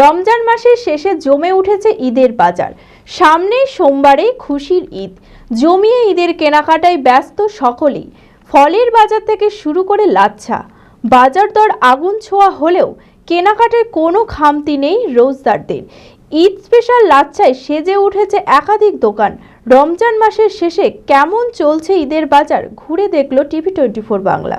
রমজান মাসের শেষে জমে উঠেছে ঈদের বাজার। সামনেই সোমবারে খুশির ঈদ। জমিয়ে ঈদের কেনাকাটায় ব্যস্ত সকলেই ফলের বাজার থেকে শুরু করে লাচ্ছা। বাজার দর আগুন ছোঁয়া হলেও কেনাকাটায় কোনো খামতি নেই রোজদারদের। ঈদ স্পেশাল লাচ্ছায় সেজে উঠেছে একাধিক দোকান। রমজান মাসের শেষে কেমন চলছে ঈদের বাজার ঘুরে দেখল টিভি টোয়েন্টি বাংলা।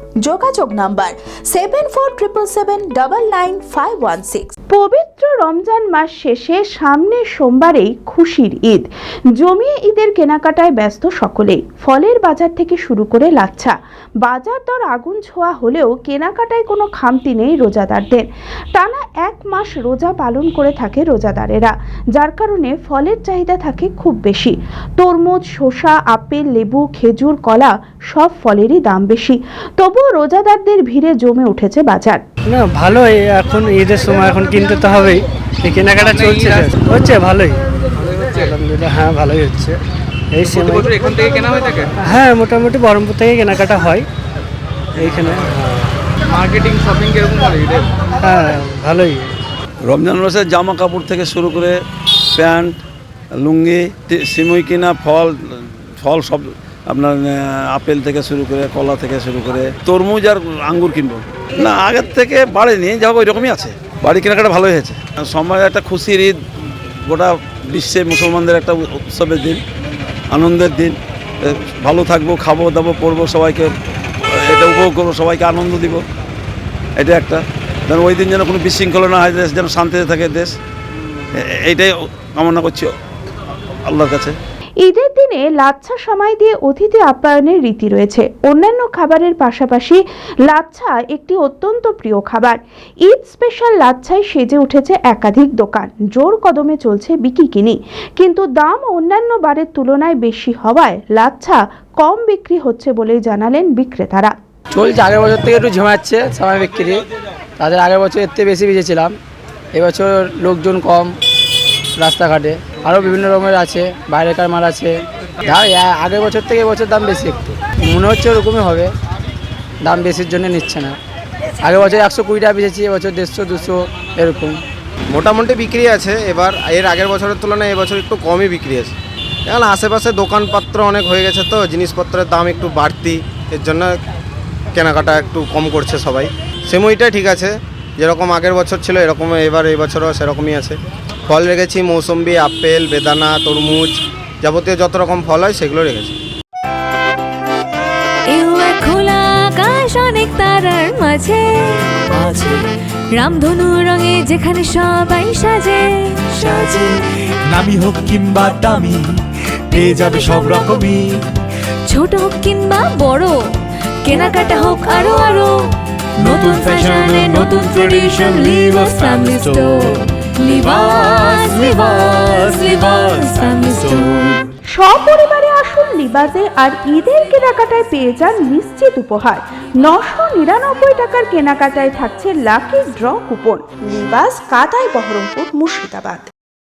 যোগাযোগ number seven four triple seven double nine five one six পবিত্র রমজান মাস শেষে সামনের সোমবারেই খুশির ঈদ। জমিয়ে ঈদের কেনাকাটায় ব্যস্ত সকলেই। ফলের বাজার থেকে শুরু করে লাচ্ছা। বাজার দর আগুন ছোঁয়া হলেও কেনাকাটায় কোনো খামতি নেই রোজাদারদের। টানা এক মাস রোজা পালন করে থাকে রোজাদারেরা, যার কারণে ফলের চাহিদা থাকে খুব বেশি। তরমুজ, শসা, আপেল, লেবু, খেজুর, কলা সব ফলেরই দাম বেশি। তবুও রোজাদারদের ভিড়ে জমে উঠেছে বাজার। না ভালোই এখন ঈদের সময় এখন কিনতে তো হবেই। এই কেনাকাটা চলছে হচ্ছে ভালোই। আলহামদুলিল্লাহ হ্যাঁ ভালোই হচ্ছে। এই সময় এখান থেকে কেনা হয়ে থাকে? হ্যাঁ মোটামুটি বহরমপুর থেকে কেনাকাটা হয়। এইখানে মার্কেটিং শপিং কীরকম করে হ্যাঁ ভালোই। রমজান মাসে জামা কাপড় থেকে শুরু করে প্যান্ট লুঙ্গি সিমুই কিনা ফল ফল সব আপনার আপেল থেকে শুরু করে, কলা থেকে শুরু করে, তরমুজ আর আঙ্গুর কিনবো। না, আগের থেকে বাড়েনি, যা ওই রকমই আছে। বাড়ি কেনাকাটা ভালোই হয়েছে। সময় একটা খুশির ঈদ, গোটা বিশ্বে মুসলমানদের একটা উৎসবের দিন, আনন্দের দিন। ভালো থাকব, খাব, দাবো পরবো সবাইকে, এটা উপভোগ করব, সবাইকে আনন্দ দিব। এটা একটা। যেন ওই দিন যেন কোনো বিশৃঙ্খলা না হয়, দেশ যেন শান্তিতে থাকে, দেশ। এইটাই কামনা করছি আল্লাহর কাছে। ঈদের দিনে লাচ্ছা সময় দিয়ে অতিথি আপ্যায়নের রীতি রয়েছে। অন্যান্য খাবারের পাশাপাশি লাচ্ছা একটি অত্যন্ত প্রিয় খাবার। ঈদ স্পেশাল লাচ্ছায় সেজে উঠেছে একাধিক দোকান। জোর কদমে চলছে বিকিকিনি কিন্তু দাম অন্যান্য বারের তুলনায় বেশি হওয়ায় লাচ্ছা কম বিক্রি হচ্ছে বলেই জানালেন বিক্রেতারা। চলছে, আগের বছর থেকে একটু ঝিমাচ্ছে সময় বিক্রি। তাদের আগের বছর এর থেকে বেশি বেঁচেছিলাম। এবছর লোকজন কম। রাস্তাঘাটে। আরও বিভিন্ন রকমের আছে, বাইরেকার মাল আছে। দাম আগের বছর থেকে এবছর দাম বেশি একটু। মনে হচ্ছে ওরকমই হবে। দাম বেশির জন্য নিচ্ছে না। আগের বছর একশো কুড়ি টাকা বেচেছি, এবছর দেড়শো, দুশো, এরকম। মোটামুটি বিক্রি আছে। এবার এর আগের বছরের তুলনায় এবছর একটু কমই বিক্রি আছে। এখন আশেপাশে দোকানপত্র অনেক হয়ে গেছে তো, জিনিসপত্রের দাম একটু বাড়তি। এর জন্য কেনাকাটা একটু কম করছে সবাই। সেমইটাই ঠিক আছে। যেরকম আগের বছর ছিল, এরকম এবার এই বছরও সেরকমই আছে। ফল রেখেছি মৌসম্বি আপেল বেদানা তরমুজ যাবতীয় যত রকম ফল হয় সেগুলো রেখেছি। এও খোলা আকাশ অনেক তারার মাঝে। রামধনু রঙে যেখানে সবাই সাজে। সাজে। নামি হোক কিংবা দামি পেয়ে যাবে সব রকমই। ছোট হোক কিংবা বড় কেনাকাটা হোক আরও আরও। নতুন ফ্যাশনে নতুন tradition Libas family store Libas Libas Libas সপরিবারে আসুন লিবাজে আর ঈদের কেনাকাটায় পেয়ে যান নিশ্চিত উপহার। নশো নিরানব্বই টাকার কেনাকাটায় থাকছে লাকি ড্র কুপন। লিবাস কাতায় বহরমপুর মুর্শিদাবাদ।